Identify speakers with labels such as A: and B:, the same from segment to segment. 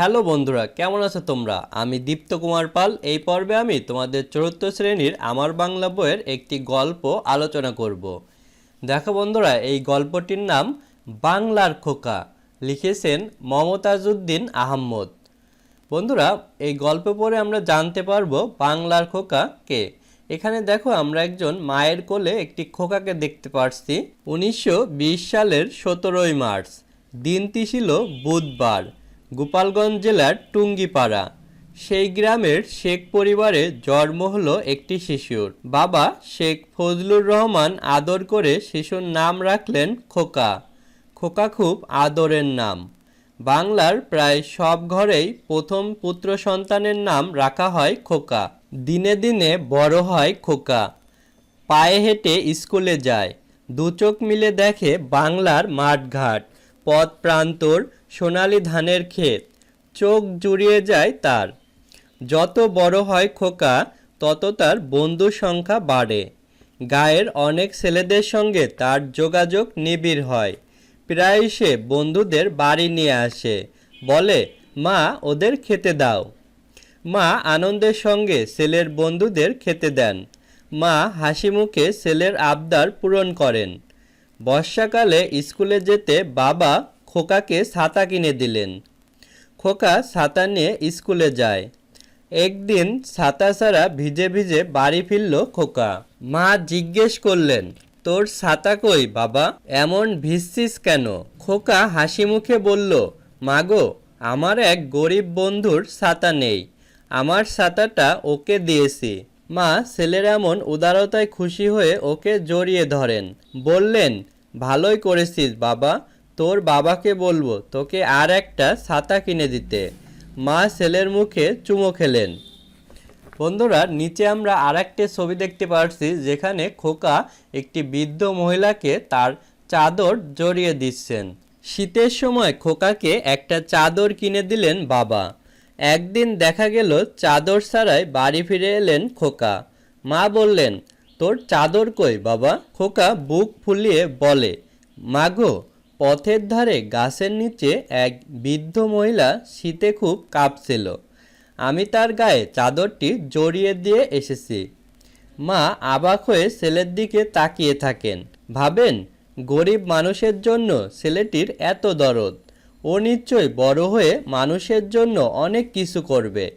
A: Hello বন্ধুরা, কেমন আছো তোমরা? আমি দীপ্ত কুমার পাল। এই পর্বে আমি তোমাদের চতুর্থ শ্রেণির আমার বাংলা বইয়ের একটি গল্প আলোচনা করব। দেখো বন্ধুরা, এই গল্পটির নাম বাংলার খোকা। লিখেছেন মমতাজউদ্দিন আহম্মদ। বন্ধুরা, এই গল্প পড়ে আমরা জানতে পারব বাংলার খোকা কে। এখানে দেখো, আমরা একজন মায়ের কোলে একটি খোকাকে দেখতে পারছি। উনিশশো বিশ সালের সতেরোই মার্চ, দিনটি ছিল বুধবার। গোপালগঞ্জ জেলার টুঙ্গিপাড়া। সেই গ্রামের শেখ পরিবারে জন্ম হলো একটি শিশুর। বাবা শেখ ফজলুর রহমান আদর করে শিশুর নাম রাখলেন খোকা। খোকা খুব আদরের নাম। বাংলার প্রায় সব ঘরেই প্রথম পুত্র সন্তানের নাম রাখা হয় খোকা। দিনে দিনে বড় হয় খোকা। পায়ে হেঁটে স্কুলে যায়। দু চোখ মিলে দেখে বাংলার মাঠঘাট। পথ প্রান্তর সোনালি ধানের ক্ষেত, চোখ জুড়িয়ে যায় তার। যত বড় হয় খোকা, তত তার বন্ধুর সংখ্যা বাড়ে। গায়ের অনেক ছেলেদের সঙ্গে তার যোগাযোগ নিবিড় হয়। প্রায় সে বন্ধুদের বাড়ি নিয়ে আসে। বলে, মা, ওদের খেতে দাও। মা আনন্দের সঙ্গে ছেলের বন্ধুদের খেতে দেন। মা হাসি মুখে ছেলের আবদার পূরণ করেন। বর্ষাকালে স্কুলে যেতে বাবা খোকাকে ছাতা কিনে দিলেন। খোকা ছাতা নিয়ে স্কুলে যায়। একদিন ছাতা ছাড়া ভিজে ভিজে বাড়ি ফিরল খোকা। মা জিজ্ঞেস করলেন, তোর ছাতা কই বাবা? এমন ভিজছিস কেন? খোকা হাসি মুখে বলল মাগো আমার এক গরিব বন্ধুর ছাতা নেই। আমার ছাতাটা ওকে দিয়েছি। মা ছেলের এমন উদারতায় খুশি হয়ে ওকে জড়িয়ে ধরেন। বললেন, ভালোই করেছিস বাবা। তোর বাবাকে বলব তোকে আর একটা ছাতা কিনে দিতে। মা ছেলের মুখে চুমো খেলেন। বন্ধুরা, নিচে আমরা আর একটা ছবি দেখতে পারছি যেখানে খোকা একটি বৃদ্ধ মহিলাকে তার চাদর জড়িয়ে দিচ্ছেন। শীতের সময় খোকাকে একটা চাদর কিনে দিলেন বাবা। একদিন দেখা গেল চাদর ছাড়াই বাড়ি ফিরে এলেন খোকা। মা বললেন, তোর চাদর কই বাবা? খোকা বুক ফুলিয়ে বলে মাগো পথের ধারে গাছের নিচে এক বৃদ্ধ মহিলা শীতে খুব কাঁপছিল। আমি তার গায়ে চাদরটি জড়িয়ে দিয়ে এসেছি। মা অবাক হয়ে ছেলের দিকে তাকিয়ে থাকেন। ভাবেন, গরিব মানুষের জন্য ছেলেটির এত দরদ। ও নিশ্চয় বড় হয়ে মানুষের জন্য অনেক কিছু করবে।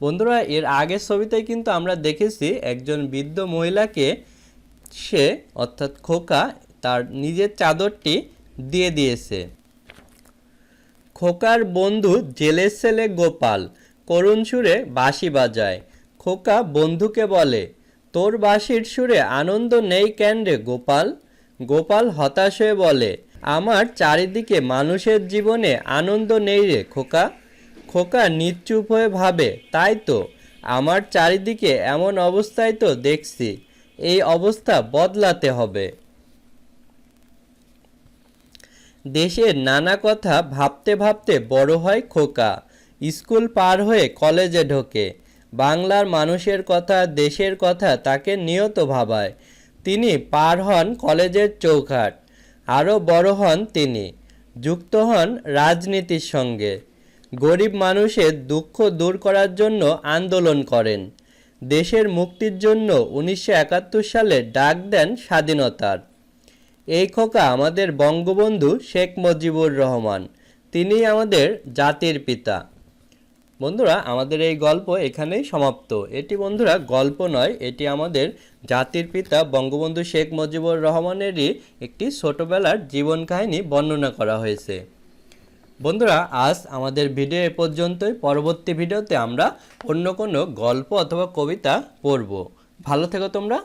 A: বন্ধুরা, এর আগের ছবিতে কিন্তু আমরা দেখেছি একজন বৃদ্ধ মহিলাকে সে, অর্থাৎ খোকা, তার নিজের চাদরটি দিয়ে দিয়েছে। খোকার বন্ধু জেলের ছেলে গোপাল করুণ সুরে বাঁশি বাজায়। খোকা বন্ধুকে বলে, তোর বাঁশির সুরে আনন্দ নেই কেন রে গোপাল? গোপাল হতাশ হয়ে বলে আমার চারিদিকে মানুষের জীবনে আনন্দ নেই রে, খোকা। খোকা নিশ্চুপ হয়ে ভাবে, তাই তো। আমার চারিদিকে এমন অবস্থায় তো দেখছি, এই অবস্থা বদলাতে হবে। দেশের নানা কথা ভাবতে ভাবতে বড় হয় খোকা। স্কুল পার হয়ে কলেজে ঢোকে। বাংলার মানুষের কথা, দেশের কথা তাকে নিয়ত ভাবায়। তিনি পার হন কলেজের চৌখাট আরও বড় হন তিনি, যুক্ত হন রাজনীতির সঙ্গে। গরিব মানুষের দুঃখ দূর করার জন্য আন্দোলন করেন। দেশের মুক্তির জন্য উনিশশো একাত্তর সালে ডাক দেন স্বাধীনতার। এই খোকা আমাদের বঙ্গবন্ধু শেখ মুজিবুর রহমান তিনি আমাদের জাতির পিতা। বন্ধুরা, আমাদের এই গল্প এখানেই সমাপ্ত। এটি বন্ধুরা গল্প নয়, এটি আমাদের জাতির পিতা বঙ্গবন্ধু শেখ মুজিবুর রহমানেরই একটি ছোটবেলার জীবন কাহিনী বর্ণনা করা হয়েছে। বন্ধুরা, আজ আমাদের ভিডিও এ পর্যন্তই। পরবর্তী ভিডিওতে আমরা অন্য কোনো গল্প অথবা কবিতা পড়ব। ভালো থেকো তোমরা।